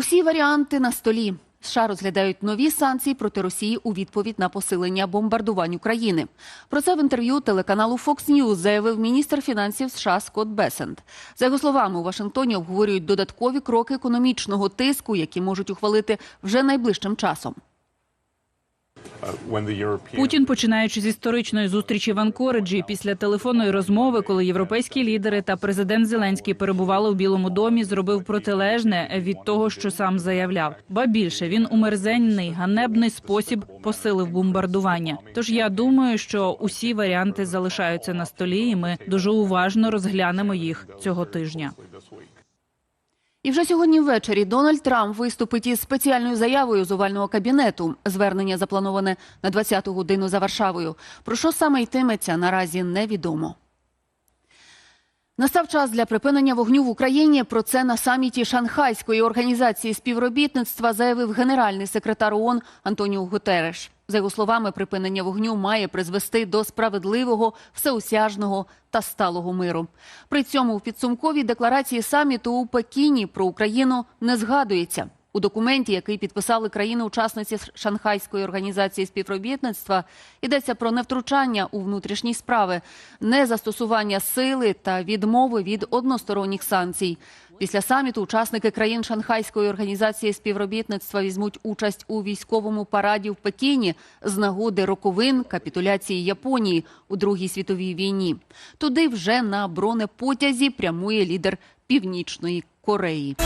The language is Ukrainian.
Усі варіанти на столі. США розглядають нові санкції проти Росії у відповідь на посилення бомбардувань України. Про це в інтерв'ю телеканалу Fox News заявив міністр фінансів США Скотт Бесент. За його словами, у Вашингтоні обговорюють додаткові кроки економічного тиску, які можуть ухвалити вже найближчим часом. Путін, починаючи з історичної зустрічі в Анкориджі, після телефонної розмови, коли європейські лідери та президент Зеленський перебували у Білому домі, зробив протилежне від того, що сам заявляв. Ба більше він у ганебний спосіб посилив бомбардування. Тож я думаю, що усі варіанти залишаються на столі, і ми дуже уважно розглянемо їх цього тижня. І вже сьогодні ввечері Дональд Трамп виступить із спеціальною заявою з овального кабінету. Звернення заплановане на 20-ту годину за Варшавою. Про що саме йтиметься, наразі невідомо. Настав час для припинення вогню в Україні. Про це на саміті Шанхайської організації співробітництва заявив генеральний секретар ООН Антоніо Гутереш. За його словами, припинення вогню має призвести до справедливого, всеосяжного та сталого миру. При цьому в підсумковій декларації саміту у Пекіні про Україну не згадується. У документі, який підписали країни-учасниці Шанхайської організації співробітництва, йдеться про невтручання у внутрішні справи, незастосування сили та відмови від односторонніх санкцій. Після саміту учасники країн Шанхайської організації співробітництва візьмуть участь у військовому параді в Пекіні з нагоди роковин капітуляції Японії у Другій світовій війні. Туди вже на бронепотязі прямує лідер Північної Кореї.